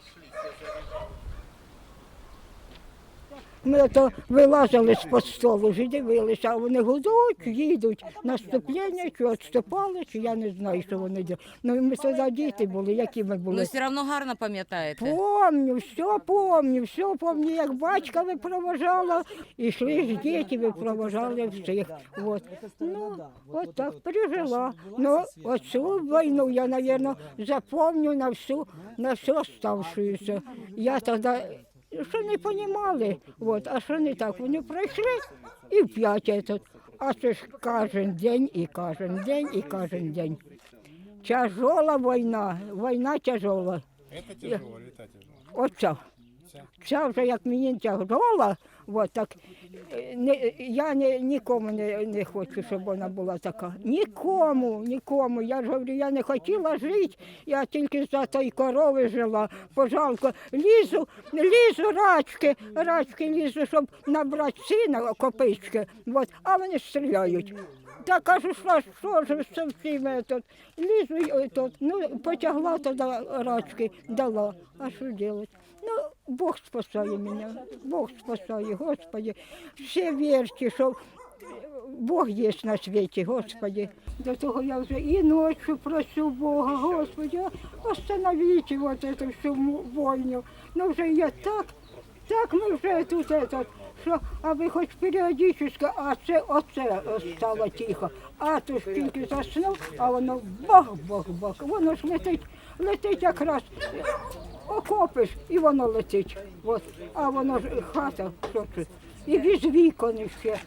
разошлись, я заряжу. Ми то вилазили з-під столу, вже дивилися, а вони гудуть, їдуть наступлення, чи відступали, чи я не знаю, що вони роблять. Ну ми тоді діти були, які ми були. Ну, все одно гарно пам'ятаєте. Помню, все помню, все помню, як батька випроважала, і йшли ж діти, випроважали всіх. От. Ну, от так пережила. Ну, оцю війну я, мабуть, запомню на всю, на всю оставшуюся. Я тоді, що не розуміли, от, а що не так, вони пройшли і в п'ять этот. А це ж кожен день і кожен день і кожен день. Тяжола війна, війна тяжола. Це тяжело, літа тяжело. Оця. Ця вже як мені тягнула, от так е, не, я не, нікому не, не хочу, щоб вона була така. Нікому, нікому. Я ж говорю, я не хотіла жити, я тільки за тої корови жила. Пожалко, лізу, лізу рачки, рачки лізу, щоб набрати сина копички, от, а вони стріляють. Та кажу, що, що ж це всім тут. Лізу тут. Ну, потягла туди рачки, дала. А що робити? Ну, Бог спасає мене, Бог спасає, Господи. Все вірте, що Бог є на світі, Господи. До того я вже і ночі прошу Бога, Господи, остановіть вот эту всю війну. Ну вже я так, так ми вже тут этот, що, аби хоч періодично, а це оце стало тихо. А то ж тільки заснув, а воно бах, бах, бах. Воно ж летить, летить якраз. Окопиш, і воно летить. От. А воно ж хата, що це? І віж вікон і ще.